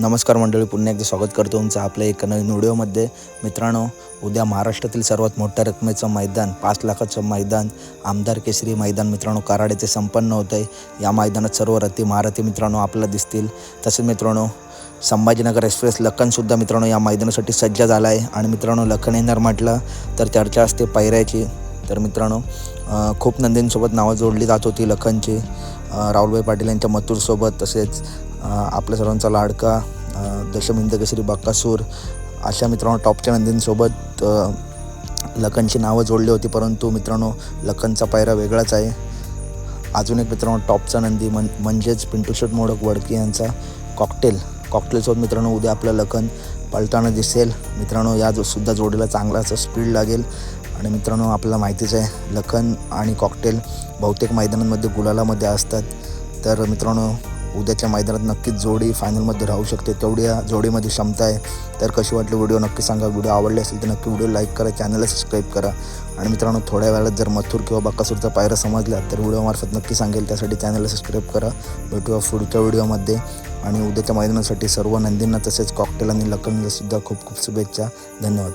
नमस्कार मंडळी पुन्हा एकदा स्वागत करतो तुमचं आपल्या एका नवीन व्हिडिओमध्ये. मित्रांनो उद्या महाराष्ट्रातील सर्वात मोठ्या रकमेचं मैदान पाच लाखाचं मैदान आमदार केसरी मैदान मित्रांनो कराड येथे संपन्न होत आहे या मैदानात सर्व रथी महारथी मित्रांनो आपल्याला दिसतील. तसेच मित्रांनो संभाजीनगर एक्सप्रेस लखनसुद्धा मित्रांनो या मैदानासाठी सज्ज झाला आहे आणि मित्रांनो लखन येणार म्हटलं तर चर्चा असते पायऱ्याची तर मित्रांनो खूप नंदींसोबत नावं जोडली जात होती लखनची. राहुलभाई पाटील यांच्या मथुरसोबत तसेच आपल्या सर्वांचा लाडका दशमिंदकेसरी बक्कासूर अशा मित्रांनो टॉपच्या नंदींसोबत लखनची नावं जोडली होती परंतु मित्रांनो लखनचा पायरा वेगळाच आहे. अजून एक मित्रांनो टॉपचा नंदी म्हण म्हणजेच पिंटू शेट मोडक वडके यांचा कॉकटेल कॉकटेलसोबत मित्रांनो उद्या आपलं लखन पलताना दिसेल. मित्रांनो या जो सुद्धा जोडीला चांगला असं स्पीड लागेल. आणि मित्रांनो आपल्याला माहितीच आहे लखन आणि कॉकटेल बहुतेक मैदानांमध्ये गुलालामध्ये असतात. तर मित्रांनो उद्याच्या मैदानात नक्कीच जोडी फायनलमध्ये राहू शकते. तेवढी या जोडीमध्ये क्षमता आहे. तर कशी वाटली व्हिडिओ नक्की सांगा. व्हिडिओ आवडले असेल तर नक्की व्हिडिओ लाईक करा चॅनलला सबस्क्राईब करा. आणि मित्रांनो थोड्या वेळात जर मथुर किंवा बक्कासूरचा पायरा समजला तर व्हिडिओमार्फत नक्की सांगेल. त्यासाठी चॅनलला सबस्क्राईब करा. भेटूया पुढच्या व्हिडिओमध्ये. आणि उद्याच्या मैदानासाठी सर्व नंदींना तसेच कॉकटेल आणि लखनला सुद्धा खूप खूप शुभेच्छा. धन्यवाद.